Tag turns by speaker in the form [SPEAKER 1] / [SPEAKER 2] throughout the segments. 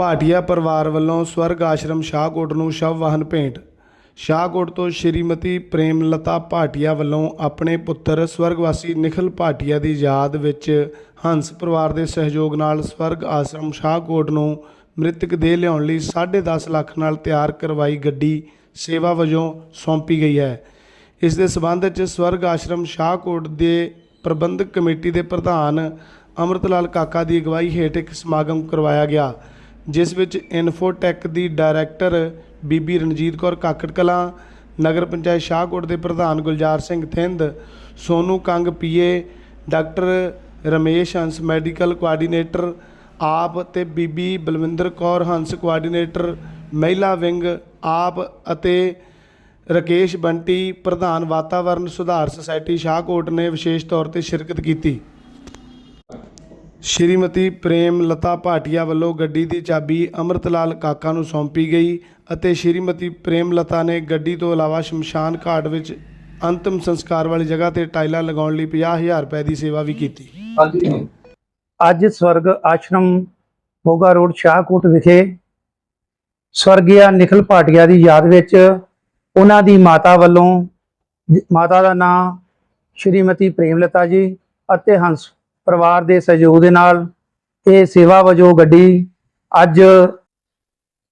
[SPEAKER 1] ਭਾਟੀਆ ਪਰਿਵਾਰ ਵੱਲੋਂ ਸਵਰਗ ਆਸ਼ਰਮ ਸ਼ਾਹਕੋਟ ਨੂੰ ਸ਼ਵ ਵਾਹਨ ਭੇਂਟ। ਸ਼ਾਹਕੋਟ ਤੋਂ ਸ਼੍ਰੀਮਤੀ ਪ੍ਰੇਮਲਤਾ ਭਾਟੀਆ ਵੱਲੋਂ ਆਪਣੇ ਪੁੱਤਰ ਸਵਰਗਵਾਸੀ ਨਿਖਲ ਭਾਟੀਆ ਦੀ ਯਾਦ ਵਿੱਚ ਹੰਸ ਪਰਿਵਾਰ ਦੇ ਸਹਿਯੋਗ ਨਾਲ ਸਵਰਗ ਆਸ਼ਰਮ ਸ਼ਾਹਕੋਟ ਨੂੰ ਮ੍ਰਿਤਕ ਦੇ ਲਿਆਉਣ ਲਈ 10.5 ਲੱਖ ਨਾਲ ਤਿਆਰ ਕਰਵਾਈ ਗੱਡੀ ਸੇਵਾ ਵਜੋਂ ਸੌਂਪੀ ਗਈ ਹੈ। ਇਸ ਦੇ ਸਬੰਧ ਵਿੱਚ ਸਵਰਗ ਆਸ਼ਰਮ ਸ਼ਾਹਕੋਟ ਦੇ ਪ੍ਰਬੰਧਕ ਕਮੇਟੀ ਦੇ ਪ੍ਰਧਾਨ ਅੰਮ੍ਰਿਤਲਾਲ ਕਾਕਾ ਦੀ ਅਗਵਾਈ ਹੇਠ ਇੱਕ ਸਮਾਗਮ ਕਰਵਾਇਆ ਗਿਆ। ਜਿਸ ਵਿੱਚ ਇਨਫੋਟੈਕ ਦੀ ਡਾਇਰੈਕਟਰ ਬੀਬੀ ਰਣਜੀਤ ਕੌਰ ਕਾਕੜ ਕਲਾਂ ਨਗਰ ਪੰਚਾਇਤ ਸ਼ਾਹਕੋਟ ਦੇ ਪ੍ਰਧਾਨ Gulzar Singh Thind, Sonu Kang PA, doctor Ramesh Hans, medical coordinator AAP ਅਤੇ ਬੀਬੀ ਬਲਵਿੰਦਰ ਕੌਰ ਹੰਸ, ਕੋਆਰਡੀਨੇਟਰ ਮਹਿਲਾ ਵਿੰਗ ਆਪ ਅਤੇ ਰਕੇਸ਼ ਬੰਟੀ, ਪ੍ਰਧਾਨ ਵਾਤਾਵਰਣ ਸੁਧਾਰ ਸੁਸਾਇਟੀ ਸ਼ਾਹਕੋਟ ਨੇ ਵਿਸ਼ੇਸ਼ ਤੌਰ ਤੇ ਸ਼ਿਰਕਤ ਕੀਤੀ। ਸ਼੍ਰੀਮਤੀ ਪ੍ਰੇਮ ਲਤਾ ਭਾਟੀਆ ਵੱਲੋਂ ਗੱਡੀ ਦੀ ਚਾਬੀ ਅੰਮ੍ਰਿਤਲਾਲ ਕਾਕਾ ਨੂੰ ਸੌਂਪੀ ਗਈ ਅਤੇ ਸ਼੍ਰੀਮਤੀ ਪ੍ਰੇਮ ਲਤਾ ਨੇ ਗੱਡੀ ਤੋਂ ਇਲਾਵਾ ਸ਼ਮਸ਼ਾਨ ਘਾਟ ਵਿੱਚ ਅੰਤਮ ਸੰਸਕਾਰ ਵਾਲੀ ਜਗ੍ਹਾ ਤੇ ਟਾਈਲਾਂ ਲਗਾਉਣ ਲਈ 50000 ਰੁਪਏ ਦੀ ਸੇਵਾ ਵੀ ਕੀਤੀ।
[SPEAKER 2] ਅੱਜ ਸਵਰਗ ਆਸ਼ਰਮ ਮੋਗਾ ਰੋਡ ਸ਼ਾਹਕੋਟ ਵਿਖੇ ਸਵਰਗੀਆ ਨਿਖਲ ਭਾਟੀਆ ਦੀ ਯਾਦ ਵਿੱਚ ਉਹਨਾਂ ਦੀ ਮਾਤਾ ਵੱਲੋਂ ਮਾਤਾ ਦਾ ਨਾਮ ਸ਼੍ਰੀਮਤੀ ਪ੍ਰੇਮਲਤਾ ਜੀ ਅਤੇ ਹੰਸ ਪਰਿਵਾਰ ਦੇ ਸਹਿਯੋਗ ਦੇ ਨਾਲ ਇਹ ਸੇਵਾ ਵਜੋਂ ਗੱਡੀ ਅੱਜ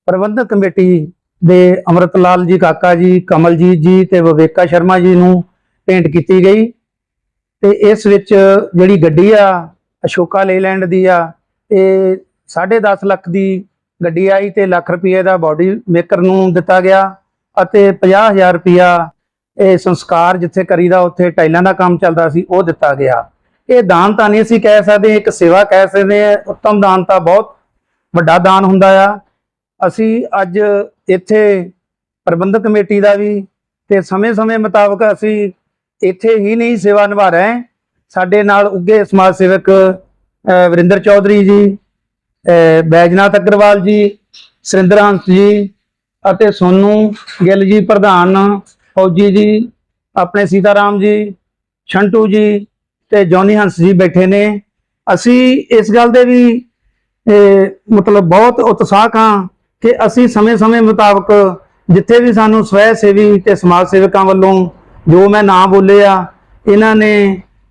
[SPEAKER 2] ਪ੍ਰਬੰਧਕ ਕਮੇਟੀ ਦੇ ਅੰਮ੍ਰਿਤ ਲਾਲ ਜੀ, ਕਾਕਾ ਜੀ, ਕਮਲਜੀਤ ਜੀ ਤੇ ਵਿਵੇਕਾ ਸ਼ਰਮਾ ਜੀ ਨੂੰ ਭੇਂਟ ਕੀਤੀ ਗਈ ਤੇ ਇਸ ਵਿੱਚ ਜਿਹੜੀ ਗੱਡੀ ਆ, ਅਸ਼ੋਕਾ ਲੇਲੈਂਡ ਦੀ ਆ ਇਹ 10.5 ਲੱਖ ਦੀ ਗੱਡੀ ਆਈ ਤੇ ਲੱਖ ਰੁਪਏ ਦਾ ਬਾਡੀ ਮੇਕਰ ਨੂੰ ਦਿੱਤਾ ਗਿਆ ਅਤੇ 50000 ਰੁਪਇਆ ਇਹ ਸੰਸਕਾਰ ਜਿੱਥੇ ਕਰੀਦਾ ਉੱਥੇ ਟਾਈਲਾਂ ਦਾ ਕੰਮ ਚੱਲਦਾ ਸੀ, ਉਹ ਦਿੱਤਾ ਗਿਆ। ਇਹ ਦਾਨ ਤਾਂ ਨਹੀਂ ਅਸੀਂ ਕਹਿ ਸਕਦੇ, ਇੱਕ ਸੇਵਾ ਕਹਿ ਸਕਦੇ ਹਾਂ, ਉੱਤਮ ਦਾਨ ਤਾਂ ਬਹੁਤ ਵੱਡਾ ਦਾਨ ਹੁੰਦਾ ਆ। ਅਸੀਂ ਅੱਜ ਇੱਥੇ ਪ੍ਰਬੰਧਕ ਕਮੇਟੀ ਦਾ ਵੀ ਤੇ ਸਮੇਂ-ਸਮੇਂ ਮੁਤਾਬਕ ਅਸੀਂ ਇੱਥੇ ਹੀ ਨਹੀਂ ਸੇਵਾ ਨਿਭਾ ਰਹੇ ਸਾਡੇ ਨਾਲ ਉੱਗੇ ਸਮਾਜ ਸੇਵਕ ਵਰਿੰਦਰ ਚੌਧਰੀ ਜੀ ਬੈਜਨਾਥ ਅਗਰਵਾਲ ਜੀ, ਸੁਰਿੰਦਰ ਹੰਸ ਜੀ ਅਤੇ ਸੋਨੂ ਗਿੱਲ ਜੀ ਪ੍ਰਧਾਨ, ਫੌਜੀ ਜੀ, ਆਪਣੇ ਸੀਤਾਰਾਮ ਜੀ, ਛੰਟੂ ਜੀ ਤੇ ਜੌਨੀ ਹੰਸ ਜੀ ਬੈਠੇ ਨੇ। ਅਸੀਂ ਇਸ ਗੱਲ ਦੇ ਵੀ ਮਤਲਬ ਬਹੁਤ ਉਤਸ਼ਾਹਕ ਹਾਂ ਕਿ ਅਸੀਂ ਸਮੇਂ-ਸਮੇਂ ਮੁਤਾਬਕ ਜਿੱਥੇ ਵੀ ਸਾਨੂੰ ਸਵੈ ਸੇਵੀ ਤੇ ਸਮਾਜ ਸੇਵਕਾਂ ਵੱਲੋਂ ਜੋ ਮੈਂ ਨਾਂ ਬੋਲੇ ਆ ਇਹਨਾਂ ਨੇ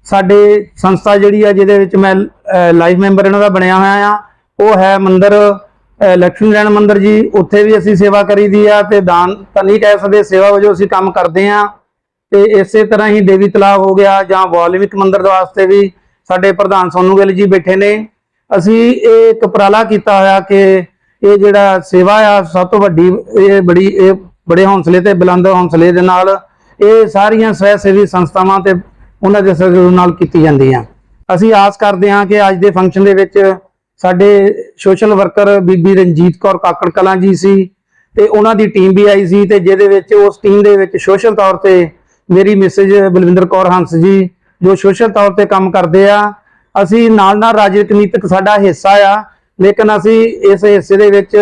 [SPEAKER 2] ਸਾਡੇ ਸੰਸਥਾ ਜਿਹੜੀ ਆ ਜਿਹਦੇ ਵਿੱਚ ਮੈਂ ਲਾਈਵ ਮੈਂਬਰ ਇਹਨਾਂ ਦਾ ਬਣਿਆ ਹੋਇਆ ਆ ਉਹ ਹੈ ਮੰਦਰ ਅਹ, ਲక్ష్ਮੀ ਨਾਰਾਇਣ ਮੰਦਰ ਜੀ। ਉੱਥੇ ਵੀ ਅਸੀਂ ਸੇਵਾ ਕਰੀਦੀ ਆ ਤੇ ਦਾਨ ਤਾਂ ਨਹੀਂ ਕਹਿ ਸਕਦੇ ਸੇਵਾ ਵਜੋਂ ਅਸੀਂ ਕੰਮ ਕਰਦੇ ਆ। ਤੇ ਇਸੇ ਤਰ੍ਹਾਂ ਹੀ ਦੇਵੀ ਤਲਾਬ ਹੋ ਗਿਆ ਜਾਂ ਵਾਲਮੀਕ ਮੰਦਿਰ ਦੇ ਵਾਸਤੇ ਵੀ ਸਾਡੇ ਪ੍ਰਧਾਨ ਸੋਨੂ ਗਿੱਲ ਜੀ ਬੈਠੇ ਨੇ। ਅਸੀਂ ਇਹ ਇੱਕ ਉਪਰਾਲਾ ਕੀਤਾ ਹੋਇਆ ਕਿ ਇਹ ਜਿਹੜਾ ਸੇਵਾ ਆ, ਸਭ ਤੋਂ ਵੱਡੀ ਇਹ ਬੜੀ, ਇਹ ਬੜੇ ਹੌਸਲੇ ਤੇ ਬੁਲੰਦ ਹੌਸਲੇ ਦੇ ਨਾਲ ਇਹ ਸਾਰੀਆਂ ਸਵੈ ਸੇਵੀ ਸੰਸਥਾਵਾਂ ਤੇ ਉਹਨਾਂ ਦੇ ਸਹਿਯੋਗ ਨਾਲ ਕੀਤੀ ਜਾਂਦੀ ਆ ਅਸੀਂ ਆਸ ਕਰਦੇ ਹਾਂ ਕਿ ਅੱਜ ਦੇ ਫੰਕਸ਼ਨ ਦੇ ਵਿੱਚ ਸਾਡੇ ਸੋਸ਼ਲ ਵਰਕਰ ਬੀਬੀ ਰਣਜੀਤ ਕੌਰ ਕਾਕੜ ਕਲਾਂ ਜੀ ਸੀ ਤੇ ਉਹਨਾਂ ਦੀ ਟੀਮ ਵੀ ਆਈ ਸੀ ਤੇ ਜਿਹਦੇ ਵਿੱਚ ਉਸ ਟੀਮ ਦੇ ਵਿੱਚ ਸੋਸ਼ਲ ਤੌਰ ਤੇ ਮੇਰੀ ਮੈਸੇਜ ਬਲਵਿੰਦਰ ਕੌਰ ਹੰਸ ਜੀ, ਜੋ ਸੋਸ਼ਲ ਤੌਰ ਤੇ ਕੰਮ ਕਰਦੇ ਆ, ਅਸੀਂ ਨਾਲ ਨਾਲ ਰਾਜਨੀਤਿਕ ਸਾਡਾ ਹਿੱਸਾ ਆ, ਲੇਕਿਨ ਅਸੀਂ ਇਸ ਹਿੱਸੇ ਦੇ ਵਿੱਚ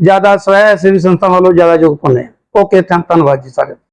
[SPEAKER 2] ਜ਼ਿਆਦਾ ਸਵੈ ਸੇਵੀ ਸੰਸਥਾ ਵੱਲੋਂ ਜ਼ਿਆਦਾ ਯੋਗ ਪਾਉਂਦੇ ਹਾਂ। ਓਕੇ ਧੰਨਵਾਦ ਜੀ ਸਾਰੇ